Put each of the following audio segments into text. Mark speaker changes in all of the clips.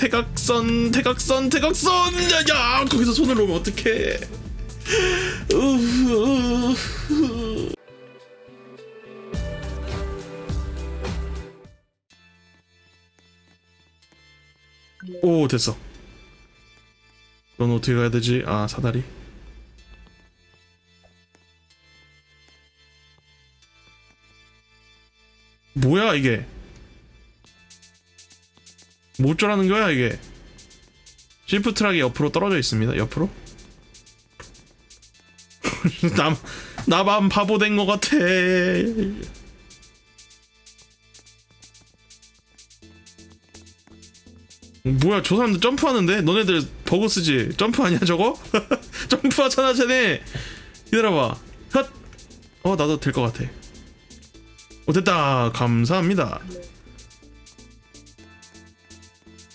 Speaker 1: 대각선 대각선 대각선! 야야! 거기서 손을 놓으면 어떡해. 오 됐어. 넌 어떻게 가야 되지? 아 사다리. 뭐야 이게 뭐 어쩌라는 거야 이게? 시프트 트락이 옆으로 떨어져 있습니다 옆으로? 남 나만 바보 된 것 같아. 뭐야 저 사람들 점프하는데? 너네들 버그 쓰지? 점프 아니야 저거? 점프하잖아 쟤네. 기다려봐. 헛 어 나도 될 것 같아. 어 됐다. 감사합니다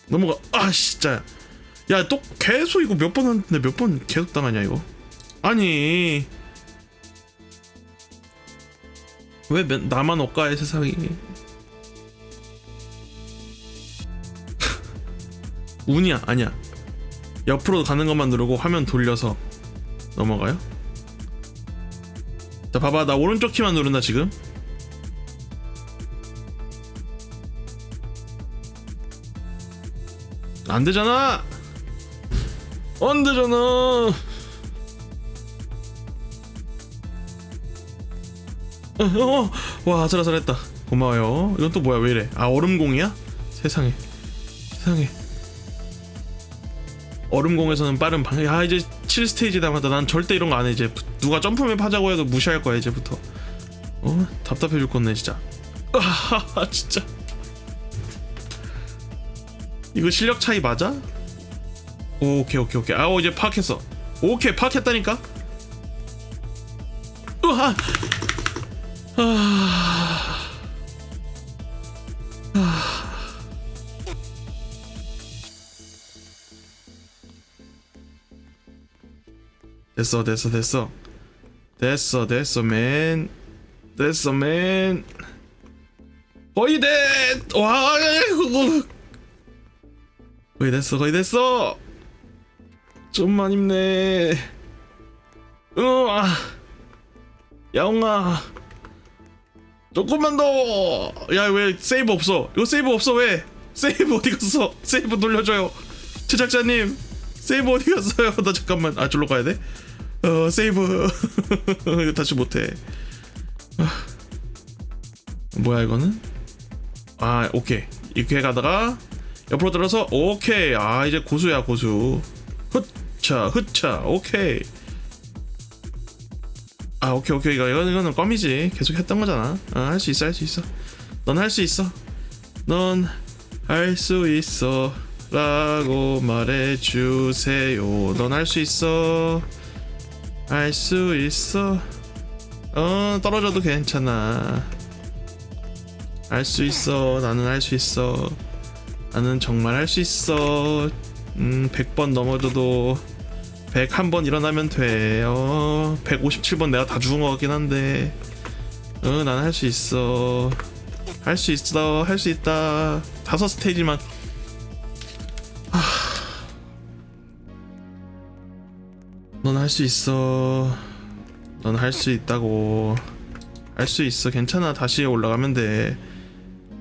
Speaker 1: 넘어가. 아 진짜. 야 또 계속 이거 몇 번 하는데 몇 번 계속 당하냐 이거? 아니. 왜 맨- 나만 억가해 세상이 운이야 아니야. 옆으로 가는 것만 누르고 화면 돌려서 넘어가요? 자 봐봐. 나 오른쪽 키만 누른다 지금 안 되잖아. 안 되잖아. 어, 어, 와 아슬아슬했다. 고마워요. 이건 또 뭐야? 왜 이래? 아 얼음공이야? 세상에. 세상에. 얼음공에서는 빠른 방향 아 이제 7 스테이지 남았다. 난 절대 이런 거 안 해 이제. 누가 점프맵 하자고 해도 무시할 거야 이제부터. 어? 답답해 죽겠네 진짜. 아 진짜 이거 실력 차이 맞아? 오케이 오케이 오케이. 아오 이제 파악했어. 오케이 파악했다니까? 으아 아... 됐어 됐어 됐어. 됐어 됐어 맨. 됐어 맨. 거의 돼와 거의 됐어 거의 됐어! 좀만 힘내. 으아 야옹아 조금만 더야 왜 세이브 없어? 이거 세이브 없어 왜? 세이브 어디 갔어? 세이브 돌려줘요. 제작자님 세이브 어디 갔어요? 나 잠깐만 아 저로 가야 돼? 어 세이브. 이거 다시 못해. 아. 뭐야 이거는? 아 오케이. 이렇게 가다가 옆으로 들어서 오케이. 아 이제 고수야 고수. 흩차 흩차. 오케이. 아 오케이 오케이. 이거 이거는 이거는 껌이지. 계속 했던 거잖아. 어, 할수 있어 할 수 있어. 넌 할 수 있어. 넌 할 수 있어. 라고 말해주세요. 넌 할 수 있어. 할 수 있어. 어 떨어져도 괜찮아. 할수 있어. 나는 할수 있어 나는 정말 할 수 있어. 음 100번 넘어져도 101번 일어나면 돼 어, 157번 내가 다 죽은 것 같긴 한데. 어, 난할 수 있어. 할 수 있어. 할 수 있다. 다섯 스테이지만. 넌할 수 있어. 넌 할 수 있다고. 할 수 있어. 괜찮아. 다시 올라가면 돼.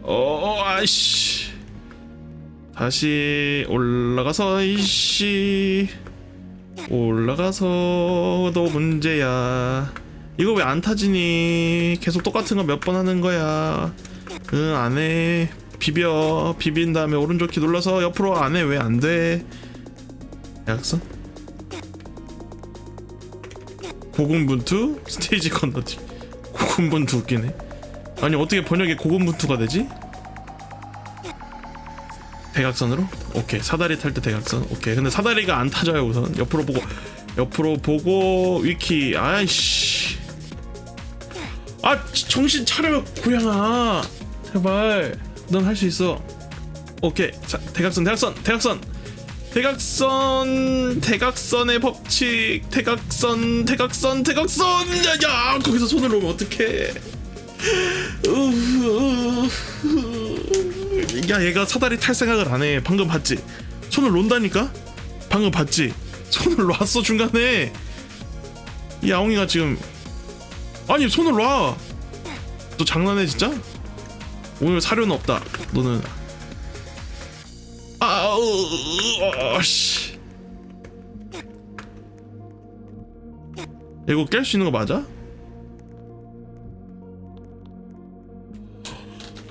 Speaker 1: 어, 아이씨 다시 올라가서 이씨. 올라가서도 문제야. 이거 왜 안 타지니? 계속 똑같은 거 몇 번 하는 거야. 응 안해. 비벼. 비빈 다음에 오른쪽 키 눌러서 옆으로 안해. 왜 안 돼? 약선 고군분투? 스테이지 건너뛰기 고군분투 웃기네. 아니 어떻게 번역이 고군분투가 되지? 대각선으로? 오케이. 사다리 탈 때 대각선? 오케이. 근데 사다리가 안 타져요 우선. 옆으로 보고 옆으로 보고 위키. 아이씨. 아 지- 정신 차려 고양아. 제발. 넌 할 수 있어. 오케이. 자, 대각선 대각선 대각선. 대각선 대각선의 법칙. 대각선 대각선 대각선. 야야 거기서 손을 놓으면 어떡해. 으, 으, 으, 야 얘가 사다리 탈 생각을 안 해. 방금 봤지? 손을 놓는다니까? 방금 봤지? 손을 놨어 중간에. 이 아웅이가 지금 아니 손을 놔. 너 장난해 진짜? 오늘 사료는 없다. 너는 아우 어, 씨. 이거 깰 수 있는 거 맞아?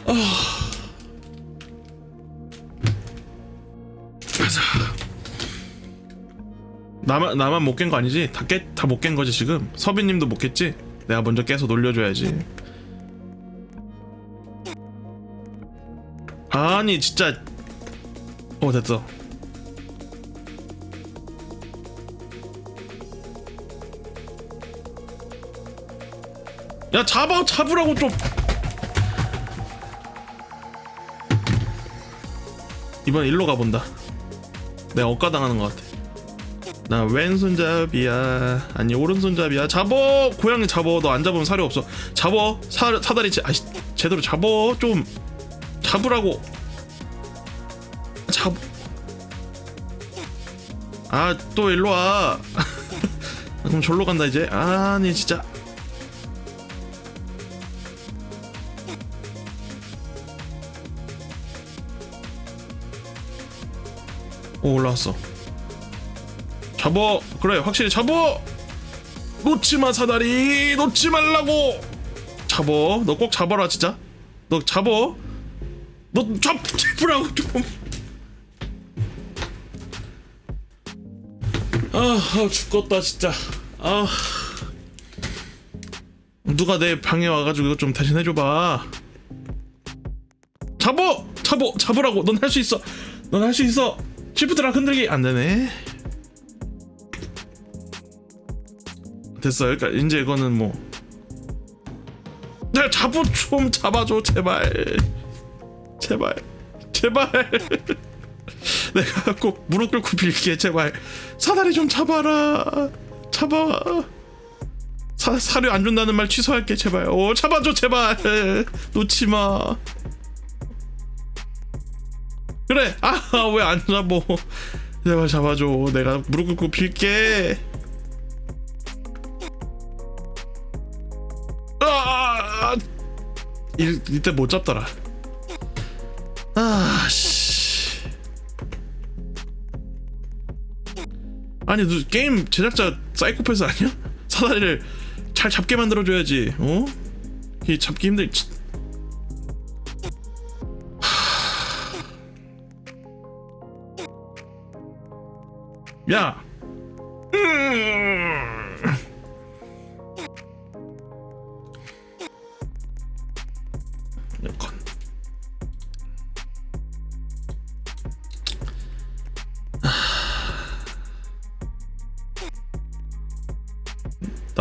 Speaker 1: 가 나만 나만 못 깬 거 아니지? 다깨다 못 깬 거지 지금. 서빈님도 못 깼지? 내가 먼저 깨서 놀려줘야지. 아니 진짜. 어 됐어. 야 잡아 잡으라고 좀. 이번 일로 가본다. 내가 억가당하는 것 같아. 나 왼손잡이야. 아니 오른손잡이야. 잡어! 고양이 잡어. 너 안 잡으면 사료 없어. 잡어. 사, 사다리 제, 아이 제대로 잡어. 좀 잡으라고. 잡. 아 또 일로 와. 그럼 절로 간다 이제. 아니 진짜. 오 올라왔어 잡어. 그래 확실히 잡어. 놓지마 사다리. 놓지 말라고. 잡어. 너 꼭 잡아라 진짜. 너 잡어. 너 잡, 잡으라고 좀. 아, 아 죽겠다 진짜. 아. 누가 내 방에 와가지고 이거 좀 대신 해줘봐. 잡어! 잡어! 잡으라고. 넌 할 수 있어. 넌 할 수 있어. 시프트랑 흔들기. 안 되네 됐어 그러니까 이제 이거는 뭐. 내가 잡어 좀 잡아줘 제발. 제발. 제발. 내가 꼭 무릎 꿇고 빌게 제발. 사다리 좀 잡아라. 잡아. 사, 사료 안 준다는 말 취소할게 제발. 오 잡아줘 제발. 놓지마. 그래. 아 왜 안 잡어 제발 잡아줘. 내가 무릎 꿇고 빌게 이, 이때 못 잡더라. 아, 씨. 아니, 너 게임 제작자 사이코패스 아니야? 사다리를 잘 잡게 만들어줘야지, 어? 이 잡기 힘들. 야. 음.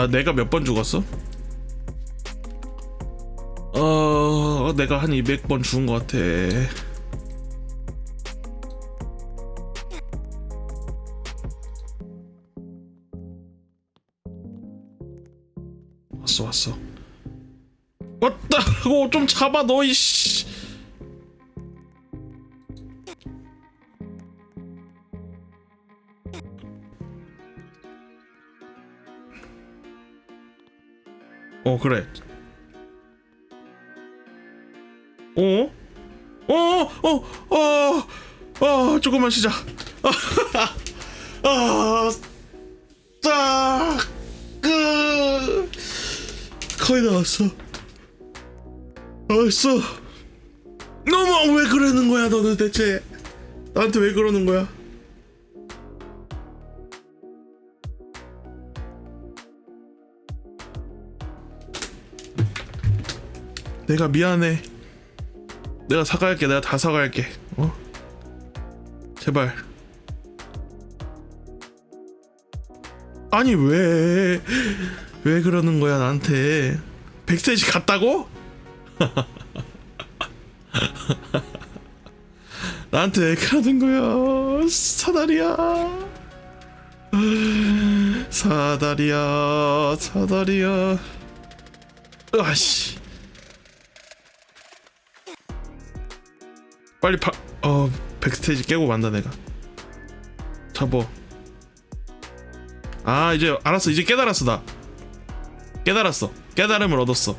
Speaker 1: 나 내가 몇 번 죽었어? 어 내가 한 200번 죽은 것 같아. 왔어 왔어. 왔다고 좀 잡아 너 이씨 어 그래 어? 어? 어? 어? 어? 조금만 쉬자 아, 딱, 그, 거의 다 왔어. 왔어. 너무 왜 그러는 거야, 너는 대체? 나한테 왜 그러는 거야? 내가 미안해. 내가 사과할게. 내가 다 사과할게. 어? 제발. 아니 왜? 왜 그러는 거야 나한테? 백스테이지 갔다고? 나한테 왜 그러는 거야? 사다리야. 사다리야, 사다리야. 아씨. 빨리 파, 어 백스테이지 깨고 만다 내가. 잡어 아 이제 알았어. 이제 깨달았어 나. 깨달았어. 깨달음을 얻었어.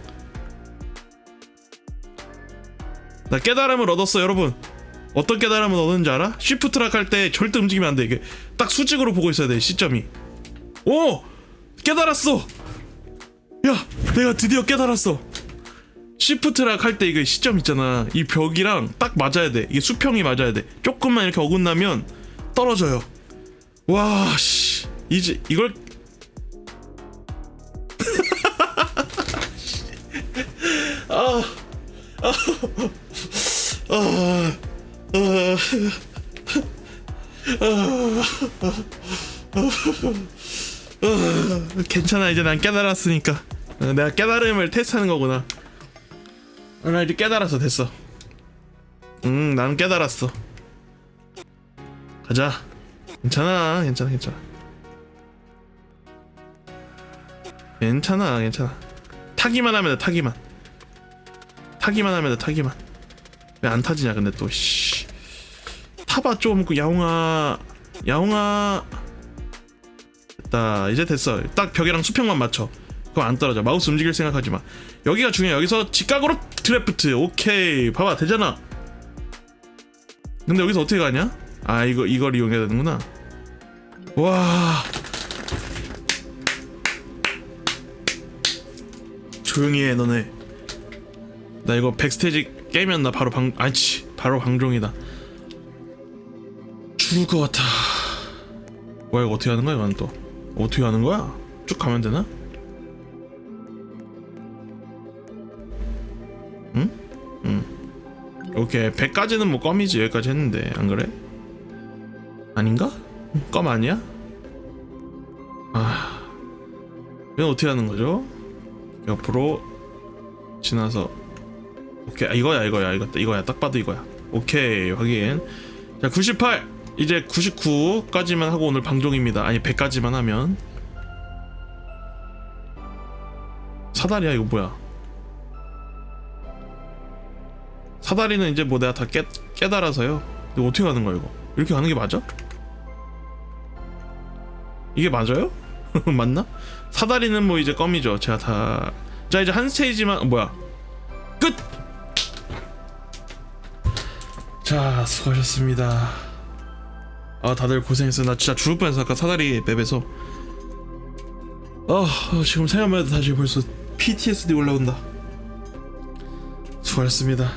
Speaker 1: 나 깨달음을 얻었어 여러분. 어떤 깨달음을 얻었는지 알아? 쉬프트락 할 때 절대 움직이면 안 돼. 이게 딱 수직으로 보고 있어야 돼 시점이. 오! 깨달았어! 야 내가 드디어 깨달았어 시프트락 할 때 이게 시점 있잖아 이 벽이랑 딱 맞아야 돼 이게 수평이 맞아야 돼 조금만 이렇게 어긋나면 떨어져요 와 씨 이제 이걸 괜찮아 이제 난 깨달았으니까 어, 내가 깨달음을 테스트하는 거구나 어, 나 이제 깨달았어 됐어. 응 나는 깨달았어. 가자. 괜찮아 괜찮아 괜찮아. 괜찮아 괜찮아. 타기만 하면 돼 타기만. 타기만 하면 돼 타기만. 왜 안 타지냐 근데 또씨. 타봐 좀그 야옹아. 야옹아. 됐다 이제 됐어. 딱 벽이랑 수평만 맞춰 그럼 안 떨어져. 마우스 움직일 생각하지 마. 여기가 중요해. 여기서 직각으로 드래프트. 오케이. 봐봐. 되잖아. 근데 여기서 어떻게 가냐? 아 이거 이걸 이용해야 되는구나. 와. 조용히 해 너네. 나 이거 백스테이지 깨면 나 바로 방 아치. 바로 방종이다. 죽을 것 같아. 뭐야 이거 어떻게 하는 거야 이건 또? 어떻게 하는 거야? 쭉 가면 되나 오케이. 100까지는 뭐 껌이지. 여기까지 했는데. 안 그래? 아닌가? 껌 아니야? 아. 이건 어떻게 하는 거죠? 옆으로 지나서. 오케이. 아, 이거야 이거야 이거 이거야. 딱 봐도 이거야. 오케이. 확인. 자 98 이제 99까지만 하고 오늘 방종입니다. 아니 100까지만 하면. 사다리야? 이거 뭐야 사다리는 이제 뭐 내가 다 깨, 깨달아서요. 이거 어떻게 하는 거야 이거? 이렇게 가는 게 맞아? 이게 맞아요? 맞나? 사다리는 뭐 이제 껌이죠. 제가 다 자 이제 한 스테이지만 어, 뭐야? 끝! 자 수고하셨습니다. 아 다들 고생했어요. 나 진짜 죽을 뻔했어. 아까 사다리 맵에서. 아 지금 생각만 해도 다시 벌써 PTSD 올라온다. 수고하셨습니다